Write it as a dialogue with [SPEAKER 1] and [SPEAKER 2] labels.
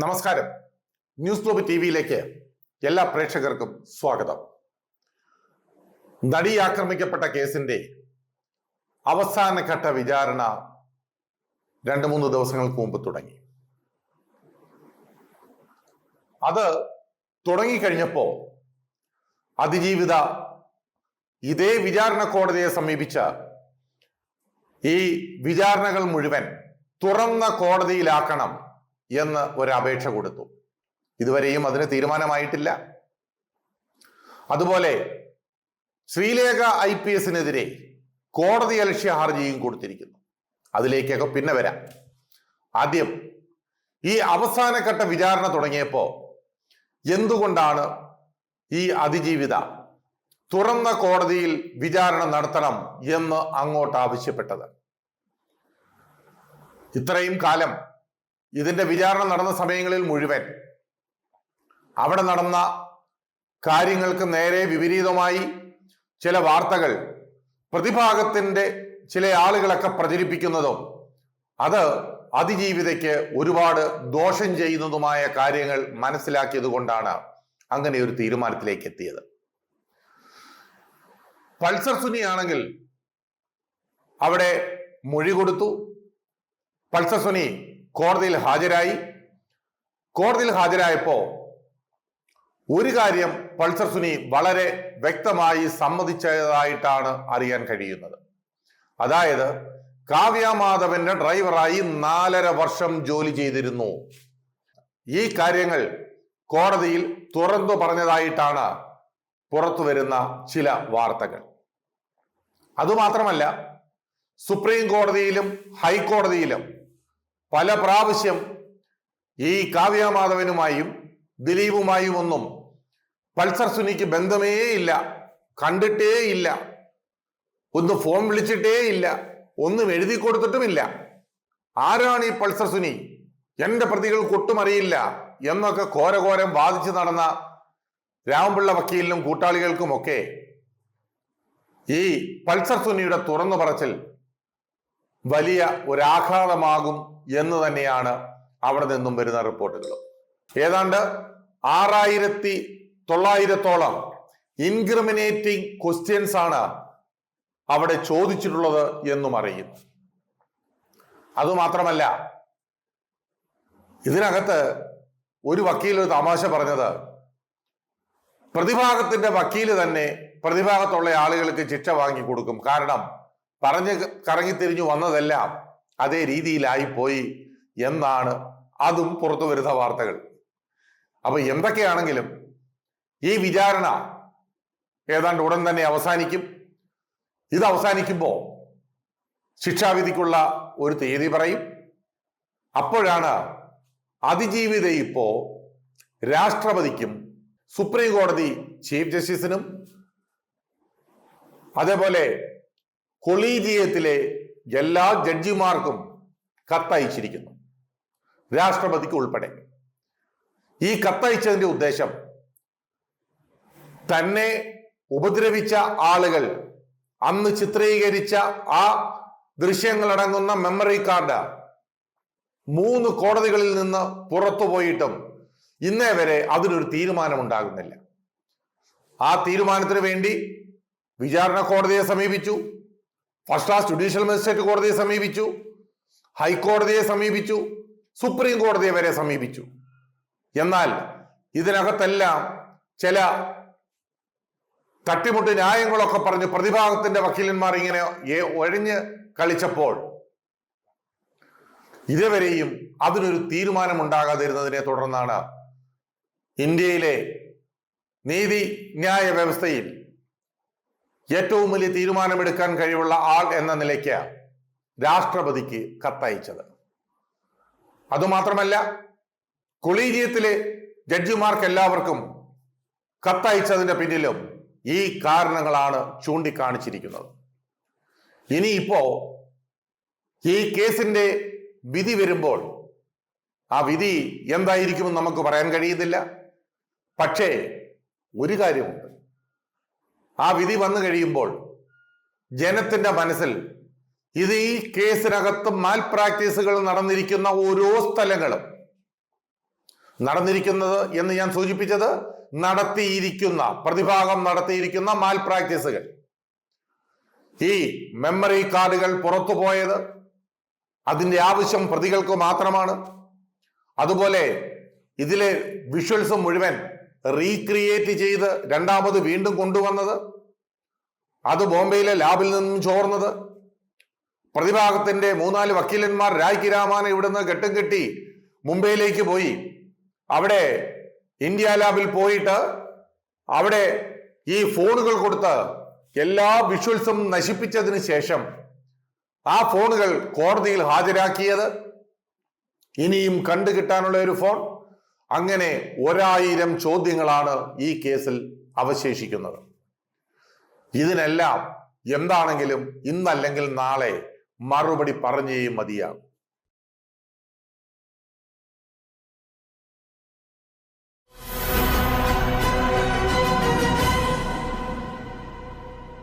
[SPEAKER 1] നമസ്കാരം. News globe T വിയിലേക്ക് എല്ലാ പ്രേക്ഷകർക്കും സ്വാഗതം. നടി ആക്രമിക്കപ്പെട്ട കേസിന്റെ അവസാനഘട്ട വിചാരണ രണ്ട് മൂന്ന് ദിവസങ്ങൾക്ക് മുമ്പ് തുടങ്ങി. അത് തുടങ്ങിക്കഴിഞ്ഞപ്പോ അതിജീവിത ഇതേ വിചാരണ കോടതിയെ സമീപിച്ച ഈ വിചാരണകൾ മുഴുവൻ തുറന്ന കോടതിയിലാക്കണം എന്ന് ഒരു അപേക്ഷ കൊടുത്തു. ഇതുവരെയും അതിന് തീരുമാനമായിട്ടില്ല. അതുപോലെ ശ്രീലേഖ ഐ പി എസിനെതിരെ കോടതി അലക്ഷ്യ ഹർജിയും കൊടുത്തിരിക്കുന്നു. അതിലേക്കൊക്കെ പിന്നെ വരാം. ആദ്യം ഈ അവസാനഘട്ട വിചാരണ തുടങ്ങിയപ്പോ എന്തുകൊണ്ടാണ് ഈ അതിജീവിത തുറന്ന കോടതിയിൽ വിചാരണ നടത്തണം എന്ന് അങ്ങോട്ട് ആവശ്യപ്പെട്ടത്? ഇത്രയും കാലം ഇതിന്റെ വിചാരണ നടന്ന സമയങ്ങളിൽ മുഴുവൻ അവിടെ നടന്ന കാര്യങ്ങൾക്ക് നേരെ വിപരീതമായി ചില വാർത്തകൾ പ്രതിഭാഗത്തിന്റെ ചില ആളുകളൊക്കെ പ്രചരിപ്പിക്കുന്നതും അത് അതിജീവിതയ്ക്ക് ഒരുപാട് ദോഷം ചെയ്യുന്നതുമായ കാര്യങ്ങൾ മനസ്സിലാക്കിയത് കൊണ്ടാണ് അങ്ങനെ ഒരു തീരുമാനത്തിലേക്ക് എത്തിയത്. പൾസർ സുനിയാണെങ്കിൽ അവിടെ മൊഴി കൊടുത്തു. പൾസർ സുനി കോടതിയിൽ ഹാജരായി. കോടതിയിൽ ഹാജരായപ്പോ ഒരു കാര്യം പൾസർ സുനി വളരെ വ്യക്തമായി സമ്മതിച്ചതായിട്ടാണ് അറിയാൻ കഴിയുന്നത്. അതായത് കാവ്യ മാധവന്റെ ഡ്രൈവറായി നാലര വർഷം ജോലി ചെയ്തിരുന്നു. ഈ കാര്യങ്ങൾ കോടതിയിൽ തുറന്നു പറഞ്ഞതായിട്ടാണ് പുറത്തു വരുന്ന ചില വാർത്തകൾ. അതുമാത്രമല്ല സുപ്രീം കോടതിയിലും ഹൈക്കോടതിയിലും പല പ്രാവശ്യം ഈ കാവ്യമാധവനുമായും ദിലീപുമായും ഒന്നും പൾസർ സുനിക്ക് ബന്ധമേ ഇല്ല. കണ്ടിട്ടേ ഇല്ല. ഒന്ന് ഫോൺ വിളിച്ചിട്ടേ ഇല്ല. ഒന്നും എഴുതി കൊടുത്തിട്ടുമില്ല. ആരാണ് ഈ പൾസർ സുനി? എന്റെ പ്രതികൾ കൊട്ടുമറിയില്ല എന്നൊക്കെ ഘോരഘോരം വാദിച്ചു നടന്ന രാമപിള്ള വക്കീലിനും കൂട്ടാളികൾക്കുമൊക്കെ ഈ പൾസർ സുനിയുടെ തുറന്നു പറച്ചിൽ വലിയ ഒരാഘാതമാകും എന്ന് തന്നെയാണ് അവിടെ നിന്നും വരുന്ന റിപ്പോർട്ടുകൾ. ഏതാണ്ട് ആറായിരത്തി തൊള്ളായിരത്തോളം ഇൻക്രിമിനേറ്റിംഗ് ക്വസ്റ്റ്യൻസ് ആണ് അവിടെ ചോദിച്ചിട്ടുള്ളത് എന്നും അറിയുന്നു. അതുമാത്രമല്ല ഇതിനകത്ത് ഒരു വക്കീൽ ഒരു തമാശ പറഞ്ഞത് പ്രതിഭാഗത്തിന്റെ വക്കീൽ തന്നെ പ്രതിഭാഗത്തുള്ള ആളുകൾക്ക് ശിക്ഷ വാങ്ങി കൊടുക്കും. കാരണം പറഞ്ഞ് കറങ്ങിത്തിരിഞ്ഞു വന്നതെല്ലാം അതേ രീതിയിലായി പോയി എന്നാണ് അതും പുറത്തു വരുന്ന വാർത്തകൾ. അപ്പൊ എന്തൊക്കെയാണെങ്കിലും ഈ വിചാരണ ഏതാണ്ട് ഉടൻ തന്നെ അവസാനിക്കും. ഇത് അവസാനിക്കുമ്പോൾ ശിക്ഷാവിധിക്കുള്ള ഒരു തീയതി പറയും. അപ്പോഴാണ് അതിജീവിത ഇപ്പോ രാഷ്ട്രപതിക്കും സുപ്രീം കോടതി ചീഫ് ജസ്റ്റിസിനും അതേപോലെ കൊളീജിയത്തിലെ എല്ലാ ജഡ്ജിമാർക്കും കത്തയച്ചിരിക്കുന്നു. രാഷ്ട്രപതിക്ക് ഉൾപ്പെടെ. ഈ കത്തയച്ചതിന്റെ ഉദ്ദേശം തന്നെ ഉപദ്രവിച്ച ആളുകൾ അന്ന് ചിത്രീകരിച്ച ആ ദൃശ്യങ്ങളടങ്ങുന്ന മെമ്മറി കാർഡ് മൂന്ന് കോടതികളിൽ നിന്ന് പുറത്തുപോയിട്ടും ഇന്നേ വരെ അതിനൊരു തീരുമാനമുണ്ടാകുന്നില്ല. ആ തീരുമാനത്തിന് വേണ്ടി വിചാരണ കോടതിയെ സമീപിച്ചു. ഫസ്റ്റ് ക്ലാസ് ജുഡീഷ്യൽ മജിസ്ട്രേറ്റ് കോടതിയെ സമീപിച്ചു. ഹൈക്കോടതിയെ സമീപിച്ചു. സുപ്രീം കോടതിയെ വരെ സമീപിച്ചു. എന്നാൽ ഇതിനകത്തെല്ലാം ചില തട്ടിമുട്ട് ന്യായങ്ങളൊക്കെ പറഞ്ഞ് പ്രതിഭാഗത്തിന്റെ വക്കീലന്മാർ ഇങ്ങനെ ഒഴിഞ്ഞ് കളിച്ചപ്പോൾ ഇതുവരെയും അതിനൊരു തീരുമാനം ഉണ്ടാകാതിരുന്നതിനെ തുടർന്നാണ് ഇന്ത്യയിലെ നീതി ന്യായ വ്യവസ്ഥയിൽ ഏറ്റവും വലിയ തീരുമാനമെടുക്കാൻ കഴിവുള്ള ആൾ എന്ന നിലയ്ക്ക് രാഷ്ട്രപതിക്ക് കത്തയച്ചത്. അതുമാത്രമല്ല കൊളീജിയത്തിലെ ജഡ്ജിമാർക്ക് എല്ലാവർക്കും കത്തയച്ചതിന്റെ പിന്നിലും ഈ കാരണങ്ങളാണ് ചൂണ്ടിക്കാണിച്ചിരിക്കുന്നത്. ഇനിയിപ്പോ ഈ കേസിന്റെ വിധി വരുമ്പോൾ ആ വിധി എന്തായിരിക്കുമെന്ന് നമുക്ക് പറയാൻ കഴിയുന്നില്ല. പക്ഷേ ഒരു കാര്യമുണ്ട്. ആ വിധി വന്നു കഴിയുമ്പോൾ ജനത്തിന്റെ മനസ്സിൽ ഇത് ഈ കേസിനകത്ത് മാൽ പ്രാക്ടീസുകൾ നടന്നിരിക്കുന്ന ഓരോ സ്ഥലങ്ങളും നടന്നിരിക്കുന്നത് എന്ന് ഞാൻ സൂചിപ്പിച്ചത് നടത്തിയിരിക്കുന്ന പ്രതിഭാഗം നടത്തിയിരിക്കുന്ന മാൽ പ്രാക്ടീസുകൾ ഈ മെമ്മറി കാർഡുകൾ പുറത്തു പോയത് അതിന്റെ ആവശ്യം പ്രതികൾക്ക് മാത്രമാണ്. അതുപോലെ ഇതിലെ വിഷ്വൽസ് മുഴുവൻ റീക്രിയേറ്റ് ചെയ്ത് രണ്ടാമത് വീണ്ടും കൊണ്ടുവന്നത്. അത് ബോംബെയിലെ ലാബിൽ നിന്നും ചോർന്നത്. പ്രതിഭാഗത്തിന്റെ മൂന്നാൽ വക്കീലന്മാർ രാജ്കി രാമാനെ ഇവിടുന്ന് കെട്ടും കെട്ടി മുംബൈയിലേക്ക് പോയി. അവിടെ ഇന്ത്യ ലാബിൽ പോയിട്ട് അവിടെ ഈ ഫോണുകൾ കൊടുത്ത് എല്ലാ വിഷ്വൽസും നശിപ്പിച്ചതിന് ശേഷം ആ ഫോണുകൾ കോടതിയിൽ ഹാജരാക്കിയത്. ഇനിയും കണ്ടു കിട്ടാനുള്ള ഒരു ഫോൺ. അങ്ങനെ ഒരായിരം ചോദ്യങ്ങളാണ് ഈ കേസിൽ അവശേഷിക്കുന്നത്. ഇതിനെല്ലാം എന്താണെങ്കിലും ഇന്നല്ലെങ്കിൽ നാളെ മറുപടി പറഞ്ഞേ മതിയാകും.